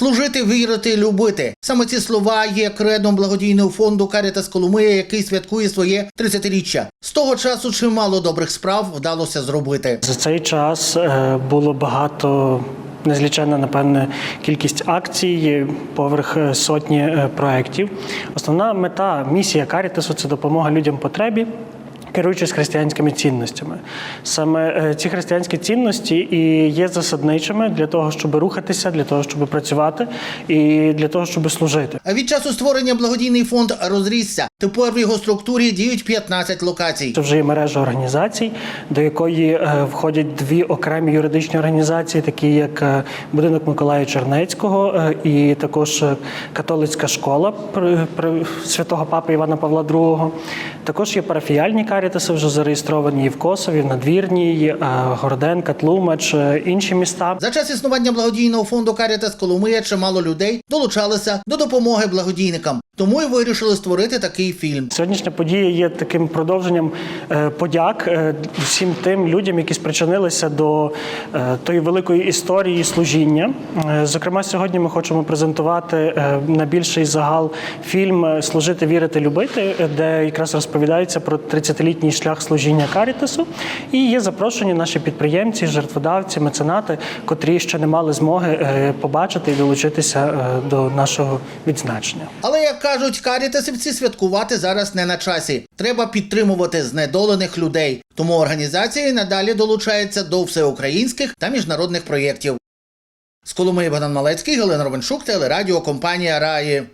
Служити, вірити, любити. Саме ці слова є кредом благодійного фонду Карітас Коломия, який святкує своє 30-річчя. З того часу чимало добрих справ вдалося зробити. За цей час е, було багато. Незліченна, напевне, кількість акцій, поверх е, сотні е, проєктів. Основна мета, місія Карітасу це допомога людям потребі, керуючись християнськими цінностями. Саме е, ці християнські цінності і є засадничими для того, щоб рухатися, для того, щоб працювати і для того, щоб служити. Від часу створення благодійний фонд розрісся. Тепер в його структурі діють 15 локацій. Це вже є мережа організацій, до якої е, входять дві окремі юридичні організації, такі як е, будинок Миколая Чернецького е, і також католицька школа святого папи Івана Павла II. Також є парафіяльні карітаси, вже зареєстровані і в Косові, в Надвірній, Городенка, Тлумач, інші міста. За час існування благодійного фонду Карітас Коломия чимало людей долучалися до допомоги благодійникам. Тому й вирішили створити такий фільм. Сьогоднішня подія є таким продовженням е, подяк е, всім тим людям, які спричинилися до е, тої великої історії служіння. Зокрема, сьогодні ми хочемо презентувати на більший загал фільм Служити, вірити, любити, де якраз розповідається про 30-літній шлях служіння Карітасу. І є запрошені наші підприємці, жертводавці, меценати, котрі ще не мали змоги побачити і долучитися до нашого відзначення. Але як кажуть, карітасівці святкувати зараз не на часі. Треба підтримувати знедолених людей. Тому організація надалі долучається до всеукраїнських та міжнародних проєктів. З Коломиї Богдан Малецький, Галина Ровеншук, телерадіо компанія Раї.